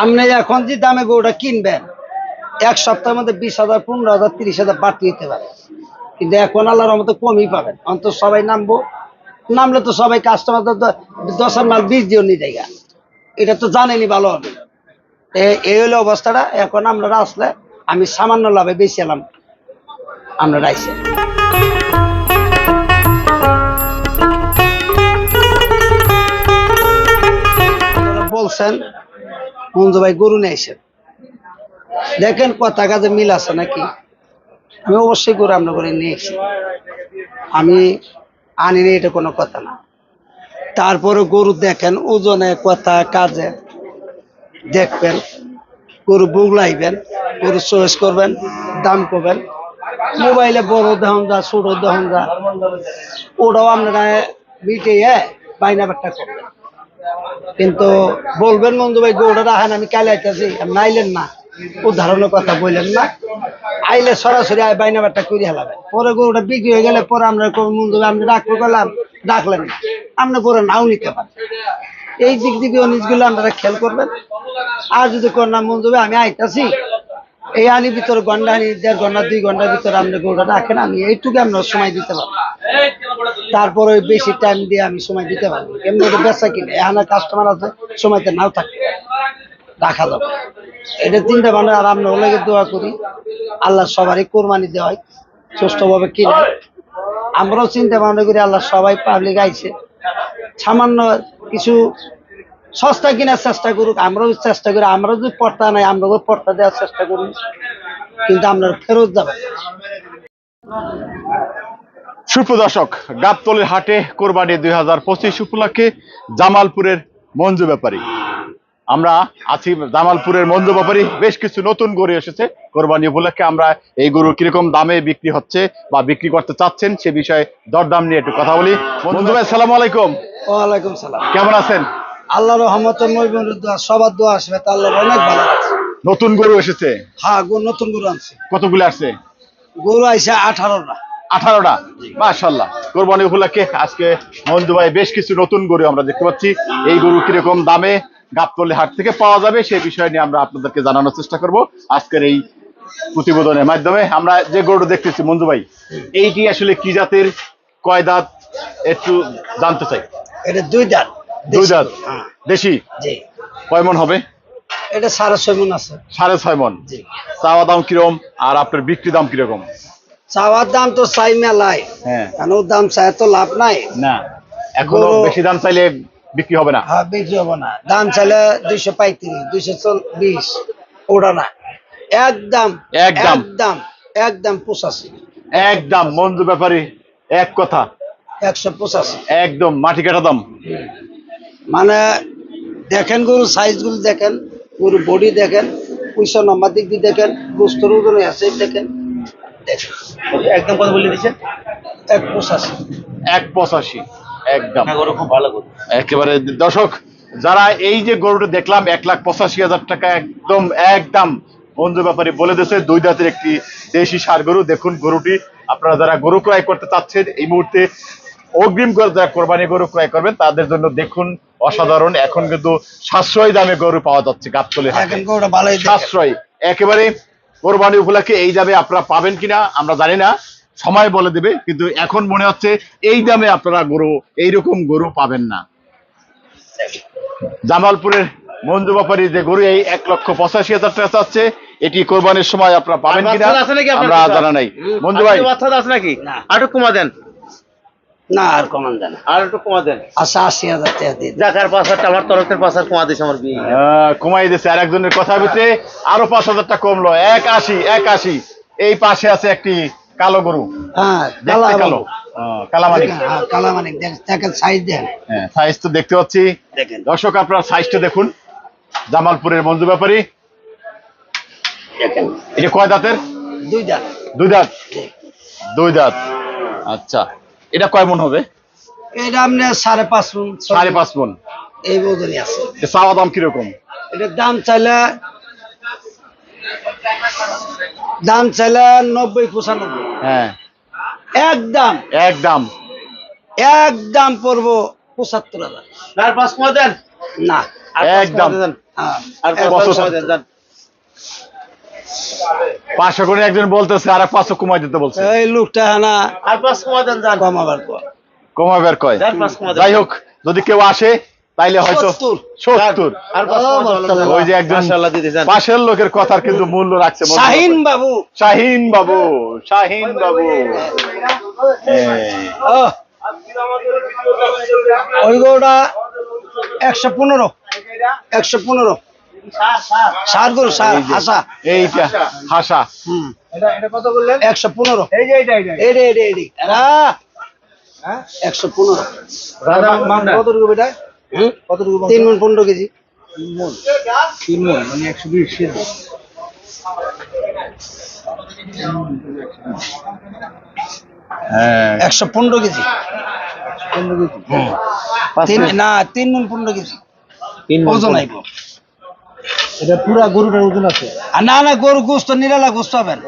আপনি এখন যে দামে গরুটা কিনবেন, এক সপ্তাহের মধ্যে বিশ হাজার, পনেরো হাজার, তিরিশ হাজার বাড়তি হতে পারে। কিন্তু এখন আল্লাহর মতো কমই পাবেন। অন্তত সবাই নামবো। নামলে তো সবাই কাস্টমার দশের মাল বিশ দিও নি জায়গা এটা তো জানেনি ভালো হবে। এই হলো অবস্থাটা। এখন আপনারা আসলে আমি সামান্য লাভে বেশি এলাম। আপনারা আইসে বলছেন মঞ্জু ভাই গরু নিয়ে দেখেন কথা কাজে মিল আছে নাকি? আমি অবশ্যই গরু আপনার করে নিয়ে আমি আনিনি এটা কোনো কথা না। তারপরে গরু দেখেন, ওজনে কথা কাজে। দেখবেন, গরু বুগলাইবেন, গরু চয়েস করবেন, দাম করবেন। মোবাইলে বড় দেহন যা, ছোট দেহন যা। ওটাও আপনারা মিটিয়ে বাইনা বাট্টা করবেন। কিন্তু বলবেন বন্ধু ভাই গরুটা রাখেন, আমি কালে আইতেছি। আপনি আইলেন না। উদাহরণের কথা বললেন না। আইলে সরাসরি বাইনা বাট্টা করে হেলাবেন পরে গরুটা বিক্রি হয়ে গেলে পরে আমরা বন্ধু ভাই, আপনি ডাকতে গেলাম ডাকলেন না। আপনি পরে নাও নিতে পারেন এই দিক দিকে জিনিসগুলো আপনারা খেয়াল করবেন। আর যদি কন্যা বন্ধু ভাই, আমি আইতাছি। এই আনি ভিতরে ঘণ্টা আনি, দেড় ঘণ্টা, দুই ঘণ্টার ভিতরে আপনি গরুটা রাখেন, আমি এইটুকু আপনার সময় দিতে পারব। তারপরে বেশি টাইম দিয়ে আমি সময় দিতে পারব এমনি ওটা বেচা কিনে, এখানে কাস্টমার আছে, সময়তে নাও থাকে রাখা যাবে। এটা চিন্তা ভাবনা আর আমরা ওলাকে দোয়া করি, আল্লাহ সবারই কোরবানি দেওয়া হয় সুষ্ঠুভাবে কিনে আমরাও চিন্তা ভাবনা করি আল্লাহ সবাই পাবলিক আইছে সামান্য কিছু সস্তা কেনার চেষ্টা করুক, আমরাও চেষ্টা করি। আমরা যদি পর্তা নাই, আমরা পর্তা দেওয়ার চেষ্টা করি কিন্তু আমরা ফেরত যাবে। সুপ্রদর্শক গাবতলের হাটে কোরবানি দুই হাজার পঁচিশ উপলক্ষে জামালপুরের মঞ্জু ব্যাপারী। আমরা আছি জামালপুরের মঞ্জু ব্যাপারী। বেশ কিছু নতুন গরু এসেছে কোরবানি উপলক্ষে। আমরা এই গরু কীরকম দামে বিক্রি হচ্ছে বা বিক্রি করতে চাচ্ছেন সে বিষয়ে দরদাম নিয়ে একটু কথা বলি। মঞ্জু ভাই সালাম আলাইকুম। ওয়ালাইকুম সালাম। কেমন আছেন? আল্লাহ রহমত দোয়া সবার দোয়া আসবে আল্লাহ অনেক ভালো আছে। নতুন গরু এসেছে? হ্যাঁ গরু নতুন গরু আনছে। কতগুলো আসছে? গরু আইসে আঠারোটা। আঠারোটা। মাশাল্লাহ কোরবানি উপলক্ষে আজকে মঞ্জু ভাই বেশ কিছু নতুন গরু আমরা দেখতে পাচ্ছি। এই গরু কীরকম দামে গাবতলি হাট থেকে পাওয়া যাবে সেই বিষয় নিয়ে আমরা আপনাদেরকে জানানোর চেষ্টা করব। আজকের এই প্রতিবেদনের মাধ্যমে আমরা যে গরু দেখতেছি মঞ্জু ভাই এইটি আসলে কি জাতের? কয় দাঁত? একটু জানতে চাই। এটা দুই দাঁত। দুই দাঁত? হ্যাঁ। দেশি? কয় মন হবে? এটা সাড়ে ছয় মন আছে। সাড়ে ছয় মন। চাওয়া দাম কীরকম? আর আপনার বিক্রি দাম কীরকম? চাওয়ার দাম তো চাই মেলায়। হ্যাঁ। কেন দাম চাই তো লাভ নাই। না এখন বেশি দাম চাইলে বিক্রি হবে না। হ্যাঁ বিক্রি হব না। দাম চাইলে দুইশো পঁয়ত্রিশ দুইশো চল্লিশ ওটা না। একদম একদম। একদম একদম পঁচাশি। একদম মঞ্জু ব্যাপারী এক কথা। একশো পঁচাশি। একদম মাটি কাটা দাম। মানে দেখেন গরু সাইজগুলো দেখেন গরু বডি দেখেন পয়সা নম্বর দিক দিয়ে দেখেন গোস্তর ওজন আছে দেখেন। একদম কথা বলে দিচ্ছে এক পঁচাশি। এক পঁচাশি একদম। গরু খুব ভালো গরু। একেবারে দর্শক যারা এই যে গরুটা দেখলাম এক লাখ পঁচাশি হাজার টাকা একদম একদম। মঞ্জু ব্যাপারী বলে দিয়েছে দুই দাঁতের একটি দেশি সার গরু। দেখুন গরুটি আপনারা যারা গরু ক্রয় করতে চাচ্ছেন এই মুহূর্তে অগ্রিম করে যারা কোরবানি গরু ক্রয় করবেন তাদের জন্য দেখুন অসাধারণ। এখন কিন্তু সাশ্রয় দামে গরু পাওয়া যাচ্ছে গাবতলি হাটে। এখন গরুটা ভালোই দেখেন সাশ্রয় একেবারে কোরবানি উপলক্ষে এই দামে আপনারা পাবেন কিনা আমরা জানি না। সময় বলে দেবে কিন্তু এখন মনে হচ্ছে এই দামে আপনারা গরু এইরকম গরু পাবেন না। জামালপুরের মঞ্জু ব্যাপারী যে গরু এই এক লক্ষ পঁচাশি হাজার টাকা চাচ্ছে। এটি কোরবানির সময় আপনারা পাবেন কিনা আমরা জানা নাই। মঞ্জু ভাই। বাচ্চা আছে নাকি? না। কমা দেন। না আর কমান দেয় আর একটু কমা দেন। আচ্ছা আশি হাজার টাকা দিয়ে যাক আর পাঁচ হাজার আমার তরফের পাঁচ হাজার কমা দিয়েছে আমার বিয়ে। কমাই দিয়েছে। আর একজনের কথা ভিতরে আরও পাঁচ হাজার কমলো। এক আশি এক আশি। এই পাশে আছে একটি কালো গরু। হ্যাঁ কালো কালামানিক হ্যাঁ, কালামানিক দেখেন সাইজ হ্যাঁ সাইজ তো দেখতে পাচ্ছি। দেখেন। দর্শক আপনার সাইজটা দেখুন। জামালপুরের মঞ্জু ব্যাপারী। দেখেন। এটা কয় দাঁতের? দুই দাঁত। দুই দাঁত। দুই দাঁত। আচ্ছা। এটা কয় মন হবে? এটা আপনি সাড়ে পাঁচ ছয় সাড়ে পাঁচ মন। এই ওজনই আছে। চাওয়া দাম কীরকম? এটার দাম চাইলে দাম চাইলে নব্বই পঁচানব্বই। হ্যাঁ। একদম একদম একদম পড়ব পঁচাত্তর হাজার। আর পাঁচ দেন? না। একদম। হ্যাঁ। আর পাঁচ দেন, যান। পাঁচশো করে একজন বলতেছে আর পাঁচশো কমাই দিতে বলছে। এই লোকটা হানা আর পাঁচ কমাতে দেন, যান। কমাবার পর। কয়। যাই হোক যদি কেউ আসে তাইলে হয়তো সত্তর। ওই যে একজন মাশাআল্লাহ দিদি, যান। পাশের লোকের কথার কিন্তু মূল্য রাখছে শাহিন বাবু। শাহিন বাবু শাহিন বাবু। ওই গরুটা একশো পনেরো। একশো পনেরো। সার গরু সার হাসা। এইটা হাসা। হুম। মন কেজি। তিন মন, মানে একশো বিশ কেজি। হ্যাঁ। একশো পনেরো কেজি। না তিন মন পনেরো কেজি। মন ওজন। আইব। এটা পুরা গরুটার ওজন আছে। আর না না গরু গোস্ত নিরালা গোস্ত হবেন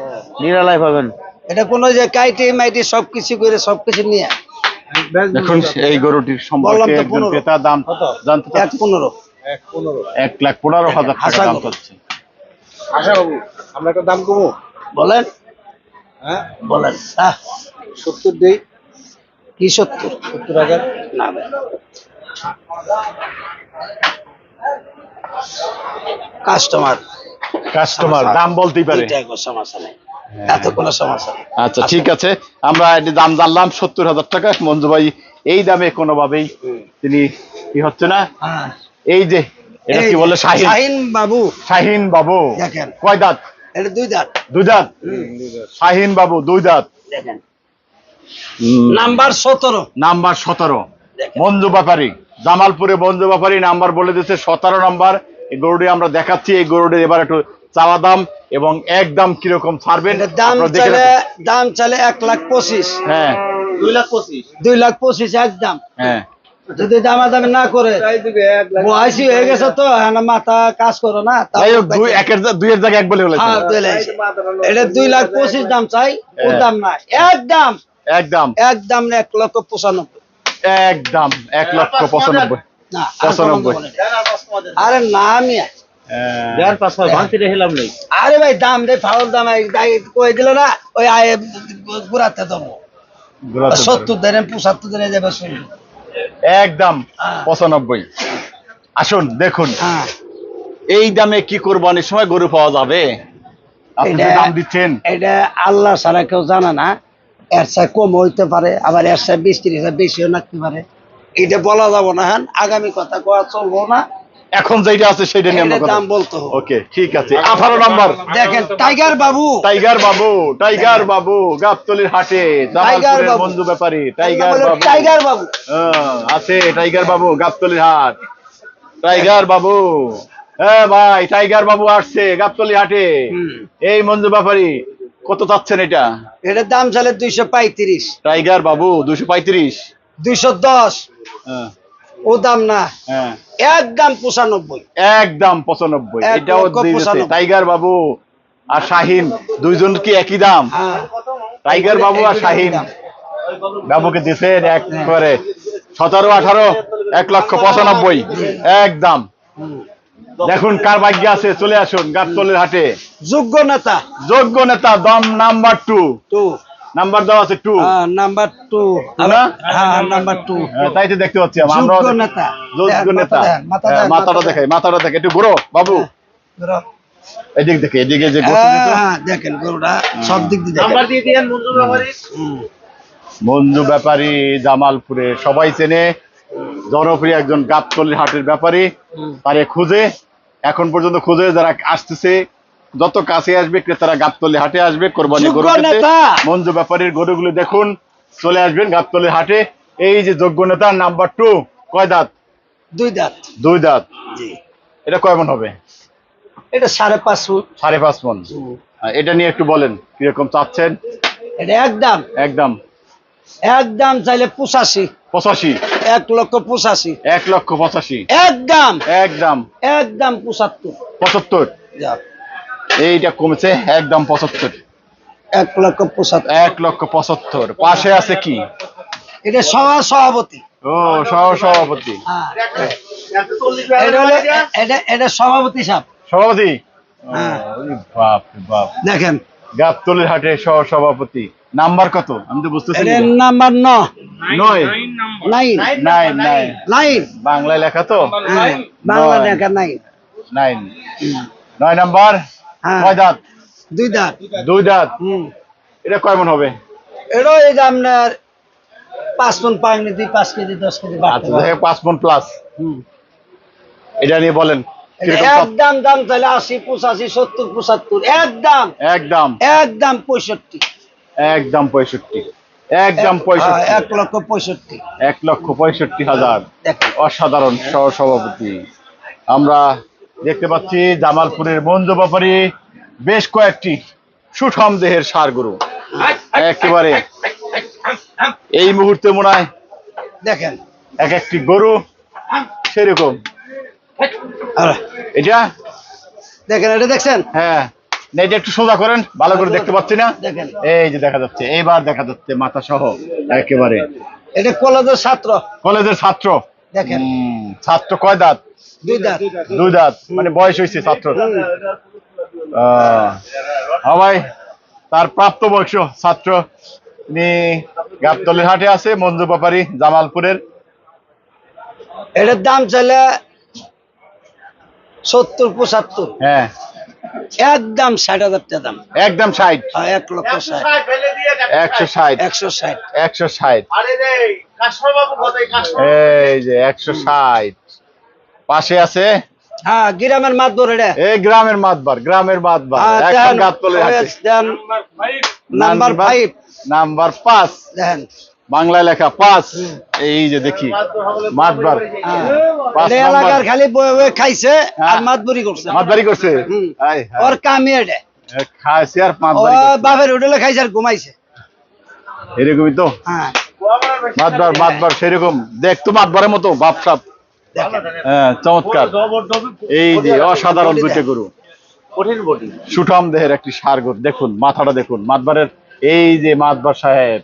নিরালাই পাবেন। এটা কোনো যে কাইটে মাইটে সবকিছু করে সবকিছু নিয়ে। দেখুন এই গরুটির সম্পর্কে একজন ক্রেতা দাম জানতে এক পনেরো। এক পনেরো। এক লাখ পনেরো হাজার টাকা দাম। চাচ্ছে। আশা বাবু আমরা একটা দাম কমো? বলেন। হ্যাঁ? বলেন সত্তর দেই। কি সত্তর? সত্তর হাজার। না। কাস্টমার কাস্টমার দাম বলতেই পারে। সমস্যা নেই। এত কোনো সমস্যা নেই। আচ্ছা ঠিক আছে। আমরা এটি দাম জানলাম সত্তর হাজার টাকা। মঞ্জু ভাই এই দামে কোনোভাবেই তিনি কি হচ্ছে না? হ্যাঁ। এই যে এটা কি বলে শাহিন? শাহিন বাবু। শাহিন বাবু। দেখেন। কয় দাঁত? এটা দুই দাঁত। দুই দাঁত? শাহিন বাবু দুই দাঁত। দেখেন। নাম্বার সতেরো। নাম্বার সতেরো। মঞ্জু ব্যাপারী। জামালপুরে মঞ্জু ব্যাপারী নাম্বার বলে দিচ্ছে সতেরো নাম্বার। এই গরুটি আমরা দেখাচ্ছি এই গরুটির এবার একটু চাওয়া দাম এবং একদম কীরকম ছাড়বেন? দাম চালে দাম চালে এক লাখ পঁচিশ। হ্যাঁ। দুই লাখ পঁচিশ। দুই লাখ পঁচিশ একদম হ্যাঁ। যদি দামাদামি না করে বয়সী গেছে তো মাথা কাজ করো না তাও দুই একের জা- দুইয়ের জায়গায় এক বলে বলেছে দুই লাখ। এটা দুই লাখ পঁচিশ দাম চাই ও হ্যাঁ। দাম না একদম একদম এক লক্ষ পঁচানব্বই। একদম এক লক্ষ পঁচানব্বই। পঁচানব্বই। আরে না আমি হ্যাঁ। আরে ভাই দাম রে ফাউল দাম দিল না? ওই আয় গুড়াতে দেবো। সত্তর দিনে পঁচাত্তর দিনে যাবে শুনব একদম হ্যাঁ। পঁচানব্বই। আসুন দেখুন। হ্যাঁ। এই দামে কি করব? অনেক সময় গরু পাওয়া যাবে। আপনি দাম দিচ্ছেন। এটা আল্লাহ সারা কেউ জানে না। এর চেয়ে কম হইতে পারে আবার এর চেয়ে বিশ তিরিশ হাজার বেশিও লাগতে পারে। এটা বলা যাব না হ্যাঁ? আগামী কথা কোয়া চলবো না। এখন যেটা আছে সেটা নিয়ে আমরা দাম বলতে ওকে ঠিক আছে। আঠারো নাম্বার। দেখেন টাইগার বাবু। টাইগার বাবু টাইগার বাবু গাবতলির হাটে জামালপুরের বন্ধু ব্যাপারী টাইগার বাবু টাইগার বাবু। হ্যাঁ, আছে টাইগার বাবু গাবতলির হাট। টাইগার বাবু। হ্যাঁ ভাই টাইগার বাবু আসছে গাবতলি হাটে। এই মঞ্জু ব্যাপারী কত চাচ্ছেন এটা? এটার দাম চলে দুইশো পঁয়ত্রিশ। টাইগার বাবু দুইশো পঁয়ত্রিশ? দুইশো দশ। হ্যাঁ। ও দাম না। হ্যাঁ। একদম পঁচানব্বই। একদম পঁচানব্বই। এটাও। টাইগার বাবু আর শাহিন দুইজন কি একই দাম? হ্যাঁ। টাইগার বাবু আর শাহিন। বাবুকে দিচ্ছেন এক করে সতেরো আঠারো এক লক্ষ পঁচানব্বই। একদম। দেখুন কার ভাগ্য আছে? চলে আসুন গাবতলের হাটে। যোগ্য নেতা। যোগ্য নেতা দম নাম্বার টু। টু। নাম্বার দেওয়া আছে টু। Number two. হ্যাঁ নাম্বার টু। তাই তো দেখতে পাচ্ছি যোগ্য নেতা। যোগ্য নেতা মাথা দেন, মাথা হ্যাঁ, দেন, মাথাটা দেখাই মাথাটা দেখে। একটু ঘুরো বাবু। এদিক দেখে এদিকে যে হ্যাঁ, দেখেন গরুটা সব দিক দিয়ে নাম্বার দিয়ে দিয়েন মঞ্জুর ব্যাপারী। মঞ্জু ব্যাপারী জামালপুরে সবাই চেনে। জনপ্রিয় একজন গাবতলির হাটের ব্যাপারী। তারে খুঁজে। এখন পর্যন্ত খুঁজে যারা আসতেছে যত কাছে আসবে ক্রেতারা গাবতলি হাটে আসবে কোরবানি গরু। মঞ্জু ব্যাপারীর গরুগুলো দেখুন চলে আসবেন গাবতলির হাটে। এই যে যোগ্য নেতা নাম্বার টু কয় দাঁত? দুই দাঁত। দুই দাঁত। জি। এটা কয় মন হবে? এটা সাড়ে পাঁচ ফুট। সাড়ে পাঁচ মন। এটা নিয়ে একটু বলেন কীরকম চাচ্ছেন? এটা একদম। একদম। একদম চাইলে পঁচাশি। পঁচাশি। এক লক্ষ পঁচাশি। এক লক্ষ পঁচাশি। একদম। একদম। একদম পঁচাত্তর। পঁচাত্তর? এইটা কমেছে একদম পঁচাত্তর। এক লক্ষ পঁচাত্তর। এক লক্ষ পঁচাত্তর। পাশে আছে কি? এটা সভা সভাপতি। ও সহ সভাপতি। হ্যাঁ। এটা এটা সভাপতি সাহেব। সভাপতি? হ্যাঁ। বাপ বাপ। দেখেন। গাবতলির হাটে সহ সভাপতি। নাম্বার কত? আমি তো বুঝতেছি। নাম্বার ন। নয়। নাইন। Nine nine. নাইন। বাংলায় লেখা তো? হ্যাঁ, বাংলা নয়। দেখা নাইন। নাইন। নয় নাম্বার? হ্যাঁ। কয় দাঁত? দুই দাঁত। দুই দাঁত। হুম। এটা কয় মন হবে? এটা এই যে আপনার পাঁচ মন পাঁচ কেজি পাঁচ কেজি দশ কেজি আচ্ছা পাঁচ মন প্লাস হুম। এটা নিয়ে বলেন? একদম দাম তাহলে আশি পঁচাশি সত্তর পঁচাত্তর। একদম। একদম। একদম পঁয়ষট্টি। একদম পঁয়ষট্টি। একদম পঁয়ষট্টি। এক লক্ষ পঁয়ষট্টি। এক লক্ষ পঁয়ষট্টি হাজার। অসাধারণ সহ সভাপতি আমরা দেখতে পাচ্ছি জামালপুরের মঞ্জু ব্যাপারী বেশ কয়েকটি সুঠাম দেহের সার গরু একেবারে এই মুহূর্তে মনে হয় দেখেন। এক একটি গরু সেরকম। এটা? দেখেন এটা দেখছেন? হ্যাঁ। না, এটা একটু সোজা করেন ভালো করে দেখতে পাচ্ছি না। দেখেন। এই যে দেখা যাচ্ছে এইবার দেখা যাচ্ছে মাথা সহ একেবারে। এটা কলেজের ছাত্র। কলেজের ছাত্র। দেখেন। ছাত্র কয় দাঁত? দুই দাঁত। দুই দাঁত মানে বয়স হয়েছে ছাত্র ভাই তার প্রাপ্ত বয়স ছাত্র। তিনি গাবতলির হাটে আছে মঞ্জু ব্যাপারী জামালপুরের। এটার দাম চলে সত্তর পঁচাত্তর। হ্যাঁ। একদম ষাট হাজার টাকা দাম। একদম ষাট। আর এক লক্ষ ষাট। একশো ষাট। ষাট। ষাট। এই যে একশো ষাট। পাশে আছে? হ্যাঁ গ্রামের মাতবর এটা এই গ্রামের মাতবার গ্রামের মাতবার নাম্বার ফাইভ নাম্বার পাঁচ। দেখেন বাংলায় লেখা পাঁচ এই যে দেখি মাতবার। হ্যাঁ। এলাকার খালি খাইছে আর হ্যাঁ। করছে। মাতবারি হায়। ওর কামি এটা খাইছে আর মাতবারি বাপের হোটেলে খাইছে আর ঘুমাইছে। এরকমই তো? মাতবার মাতবার সেরকম। দেখ তো মাতবারের মতো বাপ সাপ হ্যাঁ চমৎকার। এই যে অসাধারণ দুইটা গরু। সুঠাম দেহের একটি সার গরু। দেখুন মাথাটা দেখুন। মাতবারের এই যে মাতবার সাহেব।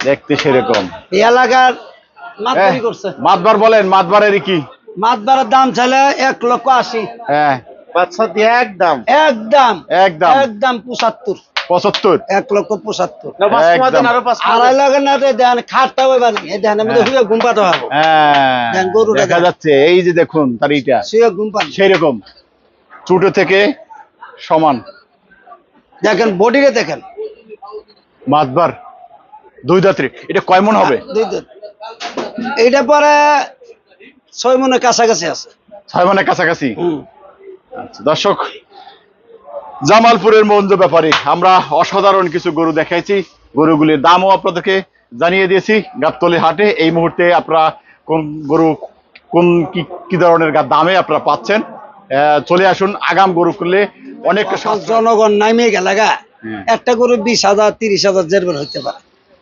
দেখতে সেরকম। এই এলাকার মাতবরি এহ, করছে? মাতবার বলেন মাতবারের কি? মাতবারের দাম চাইলে এক লক্ষ আশি। হ্যাঁ। বাচ্চা দিয়ে একদম একদম একদম একদম পঁচাত্তর। পঁচাত্তর? এক লক্ষ পঁচাত্তর। আড়াই না রে দেন হবে দেন শুয়ে ঘুম পাতে হবে। হ্যাঁ। দেন, দেখা যাচ্ছে এই যে দেখুন তার ইটা। শুয়ে ঘুম পানি। সেই রকম ছোট থেকে সমান। দেখেন বডিরে দেখেন। মাতবার। দুই দাঁতরে এটা কয় মন হবে? এইটা পরে ছয় মনের কাছাকাছি আছে। ছয় মনের কাছাকাছি? আচ্ছা, দর্শক জামালপুরের মঞ্জ ব্যাপারে আমরা অসাধারণ কিছু গরু দেখাইছি। গরুগুলির দামও আপনাদেরকে জানিয়ে দিয়েছি। গাবতলি হাটে এই মুহূর্তে আপনারা কোন গরু কোন কি কি ধরনের গা- দামে আপনারা পাচ্ছেন? চলে আসুন আগাম গরু করলে অনেক জনগণ নামিয়ে গেল গা একটা গরু বিশ হাজার তিরিশ হাজার জেরবের হইতে পারে।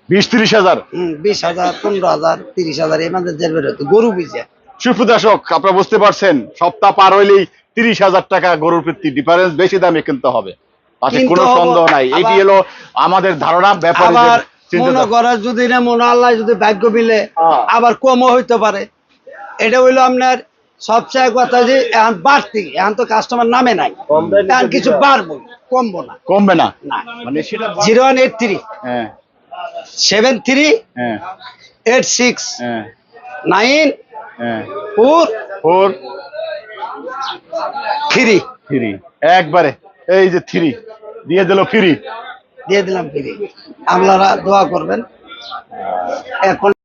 বিশ ত্রিশ হাজার। বিশ হাজার পনেরো হাজার তিরিশ হাজার এই মাঝে জেরবের হইতে গরু বিজে সুপ্রদর্শক আপনারা বুঝতে পারছেন সপ্তাহ পার হইলেই তিরিশ হাজার টাকা গরুর প্রতি ডিফারেন্স বেশি দামে কিনতে হবে। তাতে কোনো সন্দেহ নাই। এটি হলো আমাদের ধারণা আবার মনে করে যদি না মনে আল্লাহ যদি ভাগ্য মিলে হ্যাঁ। আবার কমও হইতে পারে। এটা হইল আপনার সবচেয়ে কথা যে এখন বাড়তি এখন তো কাস্টমার নামে নাই। এখন কিছু বাড়বো কমবো না। কমবে না। না। মানে সেটা জিরো ওয়ান এইট থ্রি। হ্যাঁ। Seven three eight six nine হ্যাঁ। ফোর ফোর থ্রি থ্রি একবারে এই যে থ্রি দিয়ে দিল ফ্রি দিয়ে দিলাম ফ্রি আপনারা দোয়া করবেন। এখন